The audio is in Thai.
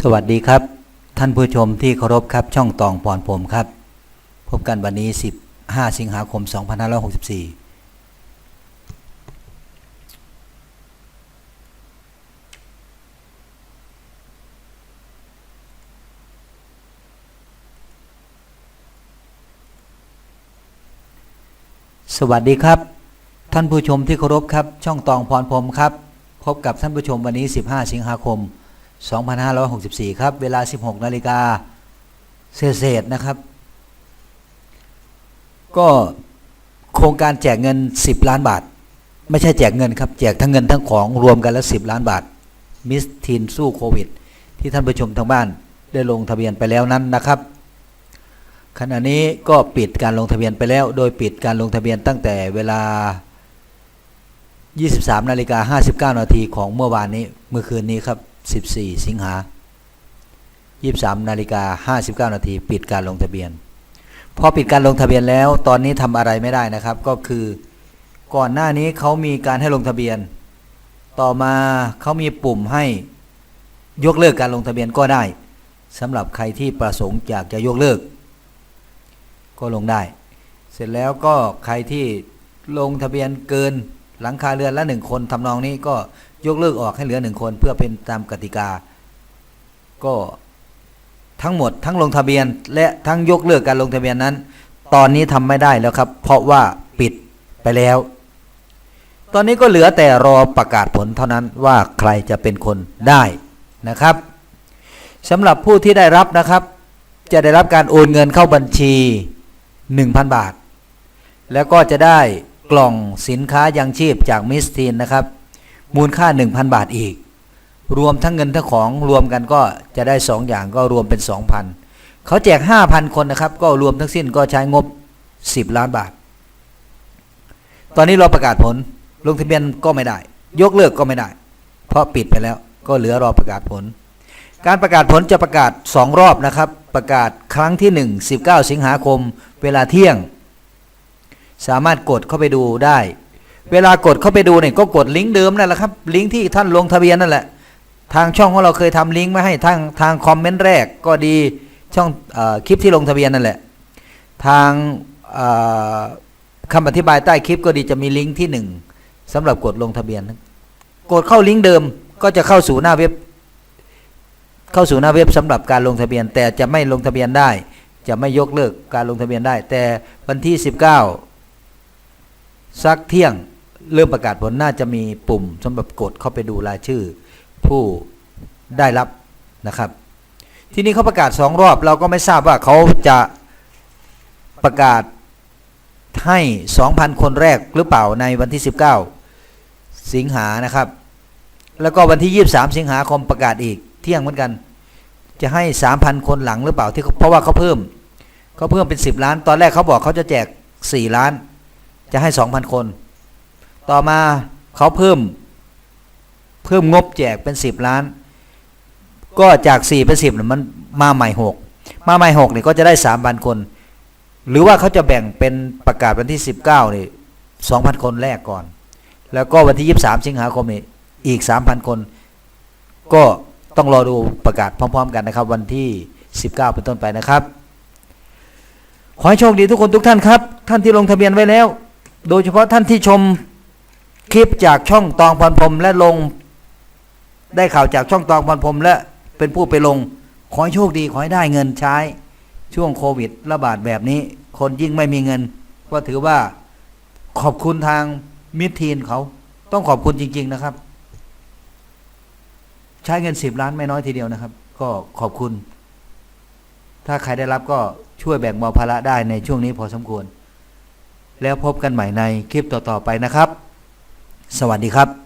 สวัสดีครับ ท่านผู้ชมที่เคารพครับช่องตองพรผมครับ พบกันวันนี้ 15 สิงหาคม 2564 สวัสดีครับ ท่านผู้ชมที่เคารพครับ ช่องตองพรผมครับ พบกับท่านผู้ชมวันนี้ 15 สิงหาคม 2564 2,564 ครับ เวลา 16 นาฬิกาเศษๆนะครับ ก็โครงการแจกเงิน 10 ล้านบาท ไม่ใช่แจกเงินครับ แจกทั้งเงินทั้งของรวมกันแล้ว10 ล้านบาท มิสทีนสู้โควิด ที่ท่านผู้ชมทางบ้านได้ลงทะเบียนไปแล้วนั้นนะครับ ขณะนี้ก็ปิดการลงทะเบียนไปแล้ว โดยปิดการลงทะเบียนตั้งแต่เวลา 23 นาฬิกา 59 นาทีของเมื่อวานนี้เมื่อคืนนี้ครับ 14 สิงหา 23นาฬิกา59 นาทีปิดการลงทะเบียน พอปิดการลงทะเบียนแล้ว ตอนนี้ทำอะไรไม่ได้นะครับ ก็คือก่อนหน้านี้เขามีการให้ลงทะเบียน ต่อมาเขามีปุ่มให้ยกเลิกการลงทะเบียนก็ได้สำหรับใครที่ประสงค์อยากจะยกเลิก ก็ลงได้ เสร็จแล้วก็ใครที่ลงทะเบียนเกินหลังคาเรือนละหนึ่งคนทำนองนี้ก็ ยกเลิกออกให้เหลือหนึ่งคนเพื่อเป็นตามกติกา ก็ทั้งหมดทั้งลงทะเบียน และทั้งยกเลิกการลงทะเบียนนั้น ตอนนี้ทำไม่ได้แล้วครับ เพราะว่าปิดไปแล้ว ตอนนี้ก็เหลือแต่รอประกาศผลเท่านั้นว่าใครจะเป็นคนได้นะครับสำหรับผู้ที่ได้รับนะครับ จะได้รับการโอนเงินเข้าบัญชี 1,000 บาท แล้วก็จะได้กล่องสินค้ายังชีพจากมิสทีนนะครับ มูลค่า 1,000 บาทอีก รวมทั้งเงินทั้งของรวมกันก็จะได้ 2 อย่างก็รวมเป็น 2,000เขาแจก 5,000 คนนะครับ ก็รวมทั้งสิ้นก็ใช้งบ 10 ล้านบาท ตอนนี้เราประกาศผลลงทะเบียนก็ไม่ได้ ยกเลิกก็ไม่ได้ เพราะปิดไปแล้วก็เหลือรอประกาศผล การประกาศผลจะประกาศ 2 รอบนะครับ ประกาศครั้งที่ 1 19 สิงหาคม เวลาเที่ยง สามารถกดเข้าไปดูได้ เวลากดเข้าไปดูเนี่ยก็กดลิงก์เดิมนั่นแหละครับ ลิงก์ที่ท่านลงทะเบียนนั่นแหละ ทางช่องของเราเคยทำลิงก์มาให้ทางทางคอมเมนต์แรกก็ดีช่องอคลิปที่ลงทะเบียนนั่นแหละ ทางเอ่อคำอธิบายใต้คลิปก็ดีจะมีลิงก์ที่หนึ่งสำหรับกดลงทะเบียน กดเข้าลิงก์เดิมก็จะเข้าสู่หน้าเว็บ เข้าสู่หน้าเว็บสำหรับการลงทะเบียน แต่จะไม่ลงทะเบียนได้ จะไม่ยกเลิกการลงทะเบียนได้ แต่วันที่ 19 สักเที่ยง เริ่มประกาศผลน่าจะมีปุ่มสำหรับกดเข้าไปดูรายชื่อ ผู้ได้รับนะครับ ที่นี้เขาประกาศสองรอบเราก็ไม่ทราบว่าเขาจะประกาศให้ 2,000 คนแรกหรือเปล่าในวันที่ 19 สิงหานะครับ แล้วก็วันที่ 23 สิงหาคมประกาศอีกเที่ยงเหมือนกัน จะให้ 3,000 คนหลังหรือเปล่าที่เขาเพราะว่าเขาเพิ่มเขาเพิ่มเป็น 10 ล้าน ตอนแรกเขาบอกเขาจะแจก 4 ล้าน จะให้ 2,000 คน ต่อมาเขาเพิ่ม เพิ่มงบแจกเป็น10ล้าน ก็จาก4เป็น10เนี่ยมันมาใหม่6มาใหม่6เนี่ยก็จะได้3,000คน หรือว่าเขาจะแบ่งเป็นประกาศวันที่19นี่2,000คนแรกก่อน แล้วก็วันที่23สิงหาคมนี่อีก3,000คน ก็ต้องรอดูประกาศพร้อม ๆ กันนะครับ วันที่19เป็นต้นไปนะครับขอให้โชคดีทุกคนทุกท่านครับ ท่านที่ลงทะเบียนไว้แล้ว โดยเฉพาะท่านที่ชม คลิปจากช่องตองพรพรมและลง ได้ข่าวจากช่องตองพรพรมและเป็นผู้ไปลง ขอให้โชคดีขอให้ได้เงินใช้ ช่วงโควิดระบาดแบบนี้ คนยิ่งไม่มีเงิน ก็ถือว่าขอบคุณทางมิตรทีนเขา ต้องขอบคุณจริง ๆนะครับ ใช้เงินสิบล้านไม่น้อยทีเดียวนะครับ ก็ขอบคุณ ถ้าใครได้รับก็ช่วยแบ่งเบาภาระได้ในช่วงนี้พอสมควร แล้วพบกันใหม่ในคลิปต่อ ๆ ไปนะครับ สวัสดีครับ